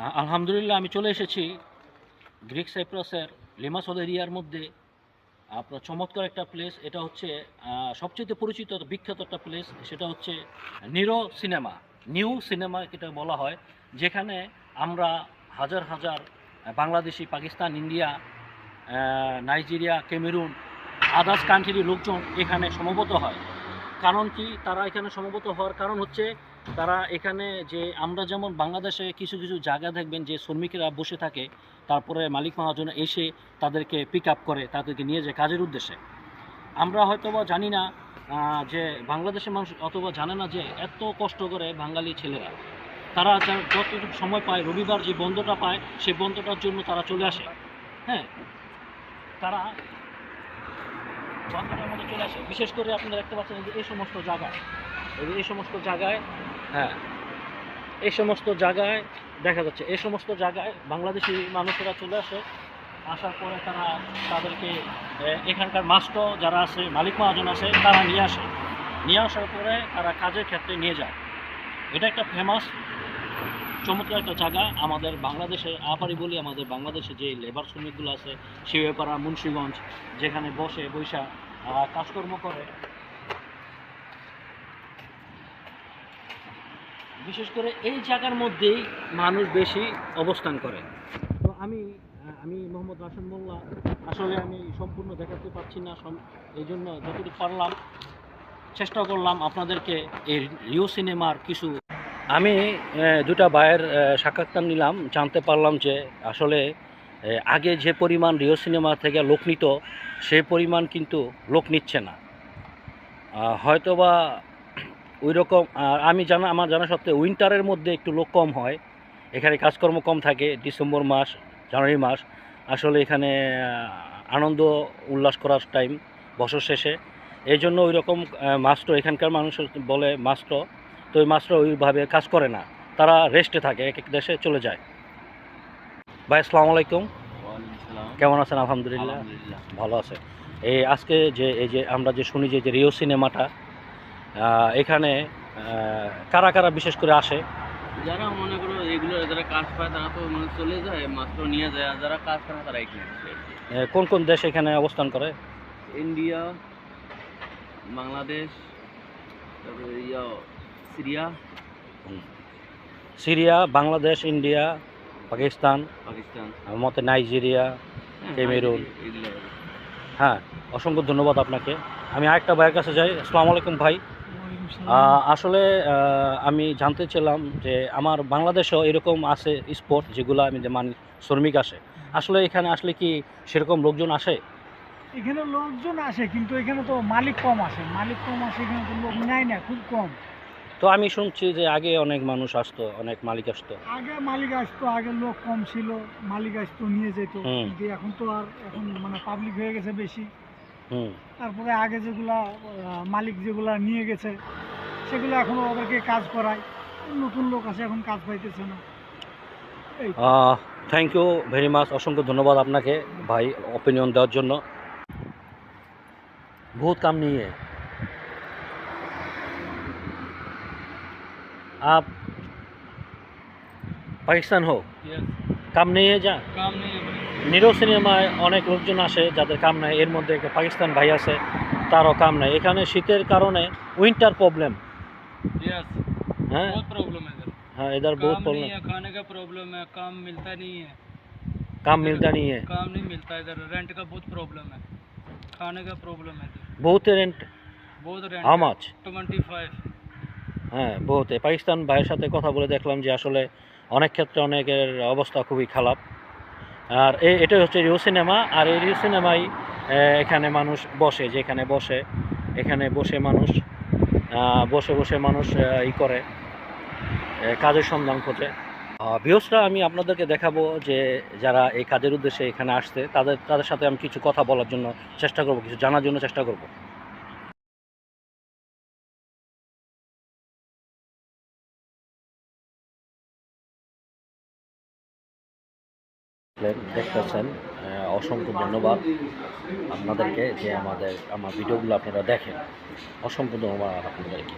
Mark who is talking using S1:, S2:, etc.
S1: আলহামদুলিল্লাহ, আমি চলে এসেছি গ্রিক সাইপ্রাসের লিমাসল এরিয়ার মধ্যে। আপনার চমৎকার একটা প্লেস এটা হচ্ছে সবচেয়ে পরিচিত, বিখ্যাত একটা প্লেস সেটা হচ্ছে নিরো সিনেমা, নিউ সিনেমা এটা বলা হয়, যেখানে আমরা হাজার হাজার Bangladeshi, Pakistan, India Nigeria, Cameroon, others কান্ট্রির লোকজন এখানে সমবেত হয়। কারণ কি? তারা এখানে সমবেত হওয়ার কারণ হচ্ছে তারা এখানে যে আমরা যেমন বাংলাদেশে কিছু কিছু জায়গা দেখবেন যে শ্রমিকেরা বসে থাকে, তারপরে মালিক মহাজন এসে তাদেরকে পিক আপ করে, তাদেরকে নিয়ে যায় কাজের উদ্দেশ্যে। আমরা হয়তোবা জানি না যে বাংলাদেশের মানুষ অথবা জানে না যে এত কষ্ট করে বাঙালি ছেলেরা। তারা যতটুকু সময় পায়, রবিবার যে বন্ধটা পায় সেই বন্ধটার জন্য তারা চলে আসে। হ্যাঁ? তারা বন্ধটার মধ্যে চলে আসে। বিশেষ করে আপনারা দেখতে পাচ্ছেন যে এই সমস্ত জায়গায় এই এই সমস্ত জায়গায় হ্যাঁ। এই সমস্ত জায়গায় দেখা যাচ্ছে, এই সমস্ত জায়গায় বাংলাদেশি মানুষেরা চলে আসে। আসার পরে তারা তাদেরকে এখানকার মাস্টার যারা আছে, মালিক মহাজন আছে, তারা নিয়ে আসে। নিয়ে আসার পরে তারা কাজের ক্ষেত্রে নিয়ে যায়। এটা একটা ফেমাস চমৎকার একটা জায়গা। আমাদের বাংলাদেশে আপারি বলি, আমাদের বাংলাদেশে যে লেবার শ্রমিকগুলো আছে শিবেপাড়া মুন্সীগঞ্জ, যেখানে বসে, বৈশা কাজকর্ম করে বিশেষ করে এই জায়গার মধ্যেই মানুষ বেশি অবস্থান করে। তো আমি আমি মোহাম্মদ রাশন মোল্লা, আসলে আমি সম্পূর্ণ দেখাতে পারছি না এই জন্য যতটুকু পারলাম, চেষ্টা করলাম আপনাদেরকে এই রিও সিনেমার কিছু আমি দুটা ভাইয়ের সাক্ষাৎকার নিলাম, জানতে পারলাম যে আসলে আগে যে পরিমাণ রিও সিনেমা থেকে লোক নিত, সে পরিমাণ কিন্তু লোক নিচ্ছে না। হয়তোবা ওই রকম আমি জানা আমার জানা সত্ত্বে উইন্টারের মধ্যে একটু লোক কম হয়। এখানে কাজকর্ম কম থাকে ডিসেম্বর মাস জানুয়ারি মাস। আসলে এখানে আনন্দ উল্লাস করার টাইম বছর শেষে। এই জন্য ওই রকম মাস্টার এখানকার মানুষ বলে মাস্টার তো ওই মাস্টার ওইভাবে কাজ করে না। তারা রেস্টে থাকে এক এক দেশে চলে যায়। ভাই আসসালামু আলাইকুম। কেমন আছেন? আলহামদুলিল্লাহ। ভালো আছে। এই আজকে যে এই যে আমরা যে শুনি যে রিও সিনেমাটা এখানে কারা কারা বিশেষ করে আসে?
S2: যারা মনে করো এগুলো যারা কাজ পায় তারা তো মানে চলে যায় মাত্র নিয়ে যায় আর যারা কাজ করে তারা এখানে
S1: কোন কোন দেশ এখানে অবস্থান করে?
S2: ইন্ডিয়া বাংলাদেশ তারপরে ইয়া Syria.
S1: Syria Bangladesh India Pakistan
S2: Pakistan.
S1: আমার মতে নাইজেরিয়া
S2: হ্যাঁ,
S1: ক্যামেরুন। হ্যাঁ অসংখ্য ধন্যবাদ আপনাকে। আমি আরেকটা ভাইয়ের কাছে যাই। আসসালামু আলাইকুম ভাই। আসলে আমি জানতে চাইলাম যে আমার বাংলাদেশেও এরকম আছে স্পোর্ট যেগুলো আমি যে মানি শ্রমিক আসে। আসলে এখানে আসলে কি সেরকম লোকজন আসে?
S3: এখানে লোকজন আসে কিন্তু এখানে তো মালিক কম আসে। মালিক কম আসে এখানে তো লোক নেয় না খুব কম।
S1: তো আমি শুনছি যে আগে অনেক মানুষ আসতো অনেক মালিক আসতো।
S3: আগে মালিক আসতো আগে লোক কম ছিল মালিক আসতো নিয়ে যেত। কিন্তু এখন তো আর এখন মানে পাবলিক হয়ে গেছে বেশি।
S1: হুম।
S3: তারপরে আগে যেগুলা মালিক যেগুলা নিয়ে গেছে সেগুলো এখন ওদেরকে কাজ করায়। নতুন লোক আছে এখন কাজ পাইতেছে না।
S1: থ্যাংক ইউ ভেরি মাচ অসংখ্য ধন্যবাদ আপনাকে ভাই অপিনিয়ন দেওয়ার জন্য। বহুত কাম নিয়ে। আপ পাকিস্তান হোক। কাম নিয়ে যা। নিরো সিনেমায় অনেক লোকজন আসে যাদের কাম নাই এর মধ্যে পাকিস্তান ভাই আছে তারও কাম নাই। এখানে শীতের কারণে উইন্টার প্রবলেম
S2: यस
S1: হ্যাঁ
S2: बहुत प्रॉब्लम है इधर
S1: হ্যাঁ इधर बहुत
S2: काम नहीं
S1: प्रॉब्लम
S2: है खाने का प्रॉब्लम है काम मिलता नहीं है
S1: काम मिलता नहीं है
S2: काम नहीं मिलता इधर रेंट का बहुत प्रॉब्लम है खाने का प्रॉब्लम है इधर
S1: बहुत रेंट
S2: बहुत rent
S1: how much
S2: twenty five
S1: হ্যাঁ বহুতে পাকিস্তান ভাইয়ের সাথে কথা বলে দেখলাম যে আসলে অনেক ক্ষেত্রে অনেকের অবস্থা খুবই খারাপ আর এ এটাই হচ্ছে রিও সিনেমা আর এই রিও সিনেমাই এখানে মানুষ বসে যেখানে বসে এখানে বসে মানুষ আহ, বসে বসে মানুষ ই করে কাজের সন্ধান খোঁজে। বিহসরা আমি আপনাদেরকে দেখাবো যে যারা এই কাজের উদ্দেশ্যে এখানে আসছে, তাদের তাদের সাথে আমি কিছু কথা বলার জন্য চেষ্টা করব, কিছু জানার জন্য চেষ্টা করব। দেখতেছেন অসংখ্য ধন্যবাদ আপনাদেরকে যে আমাদের আমার ভিডিওগুলো আপনারা দেখেন। অসংখ্য ধন্যবাদ আপনাদেরকে।